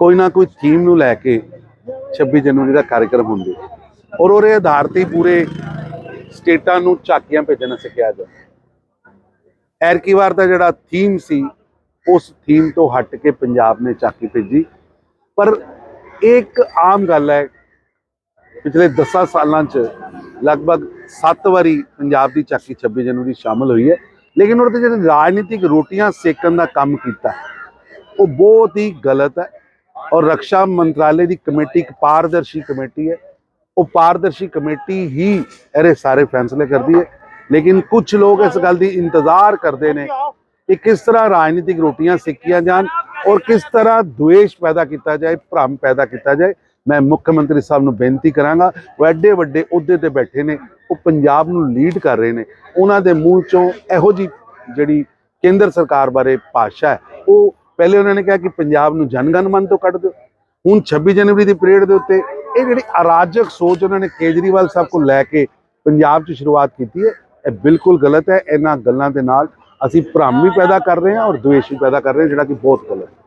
ਕੋਈ ਨਾ ਕੋਈ ਥੀਮ ਨੂੰ ਲੈ ਕੇ 26 ਜਨਵਰੀ ਦਾ ਕਾਰਜਕ੍ਰਮ ਹੁੰਦੇ। ਔਰ ਉਹਦੇ ਆਧਾਰ ਤੇ ਪੂਰੇ ਸਟੇਟਾਂ ਨੂੰ ਝਾਕੀਆਂ ਭੇਜਣਾ ਸਿੱਖਿਆ ਜਾਂਦਾ ਐਰਕੀ ਵਾਰ ਦਾ ਜਿਹੜਾ ਥੀਮ ਸੀ, ਉਸ ਥੀਮ ਤੋਂ ਹਟ ਕੇ ਪੰਜਾਬ ਨੇ ਝਾਕੀ ਭੇਜੀ। ਪਰ ਇਹ ਇੱਕ ਆਮ ਗੱਲ ਹੈ, ਪਿਛਲੇ 10 ਸਾਲਾਂ 'ਚ ਲਗਭਗ 7 ਵਾਰੀ ਪੰਜਾਬ ਦੀ ਝਾਕੀ 26 ਜਨਵਰੀ ਸ਼ਾਮਲ ਹੋਈ ਹੈ। ਲੇਕਿਨ ਉਹਦੇ ਤੇ ਜਿਹੜੇ ਰਾਜਨੀਤਿਕ ਰੋਟੀਆਂ ਸੇਕਣ ਦਾ ਕੰਮ ਕੀਤਾ, ਉਹ ਬਹੁਤ ਹੀ ਗਲਤ ਹੈ। ਔਰ ਰੱਖਿਆ ਮੰਤਰਾਲੇ ਦੀ ਕਮੇਟੀ ਇੱਕ ਪਾਰਦਰਸ਼ੀ ਕਮੇਟੀ ਹੈ। ਉਹ ਪਾਰਦਰਸ਼ੀ ਕਮੇਟੀ ਹੀ ਇਹਦੇ ਸਾਰੇ ਫੈਸਲੇ ਕਰਦੀ ਹੈ। ਲੇਕਿਨ ਕੁਝ ਲੋਕ ਇਸ ਗੱਲ ਦੀ ਇੰਤਜ਼ਾਰ ਕਰਦੇ ਨੇ ਕਿ ਕਿਸ ਤਰ੍ਹਾਂ ਰਾਜਨੀਤਿਕ ਰੋਟੀਆਂ ਸਿੱਕੀਆਂ ਜਾਣ ਔਰ ਕਿਸ ਤਰ੍ਹਾਂ ਦੁਵੇਸ਼ ਪੈਦਾ ਕੀਤਾ ਜਾਏ, ਭ੍ਰਮ ਪੈਦਾ ਕੀਤਾ ਜਾਏ। ਮੈਂ ਮੁੱਖ ਮੰਤਰੀ ਸਾਹਿਬ ਨੂੰ ਬੇਨਤੀ ਕਰਾਂਗਾ, ਉਹ ਐਡੇ ਵੱਡੇ ਅਹੁਦੇ ਤੇ ਬੈਠੇ ਨੇ, ਉਹ ਪੰਜਾਬ ਨੂੰ ਲੀਡ ਕਰ ਰਹੇ ਨੇ। ਉਹਨਾਂ ਦੇ ਮੂੰਹ ਚੋਂ ਇਹੋ ਜੀ ਜਿਹੜੀ ਕੇਂਦਰ ਸਰਕਾਰ ਬਾਰੇ ਭਾਸ਼ਾ ਹੈ, ਉਹ ਪਹਿਲੇ ਉਹਨਾਂ ਨੇ ਕਿਹਾ ਕਿ ਪੰਜਾਬ ਨੂੰ ਜਨਗਣ ਮਨ ਤੋਂ ਕੱਢ ਦਿਓ। ਹੁਣ 26 ਜਨਵਰੀ ਦੀ ਪਰੇਡ ਦੇ ਉੱਤੇ ਇਹ ਜਿਹੜੀ ਅਰਾਜਕ ਸੋਚ ਉਹਨਾਂ ਨੇ ਕੇਜਰੀਵਾਲ ਸਾਹਿਬ ਕੋਲ ਲੈ ਕੇ ਪੰਜਾਬ 'ਚ ਸ਼ੁਰੂਆਤ ਕੀਤੀ ਹੈ, ਇਹ ਬਿਲਕੁਲ ਗਲਤ ਹੈ। ਇਹਨਾਂ ਗੱਲਾਂ ਦੇ ਨਾਲ ਅਸੀਂ ਭ੍ਰਮ ਵੀ ਪੈਦਾ ਕਰ ਰਹੇ ਹਾਂ ਔਰ ਦੁਵੇਸ਼ ਵੀ ਪੈਦਾ ਕਰ ਰਹੇ ਹਾਂ, ਜਿਹੜਾ ਕਿ ਬਹੁਤ ਗਲਤ ਹੈ।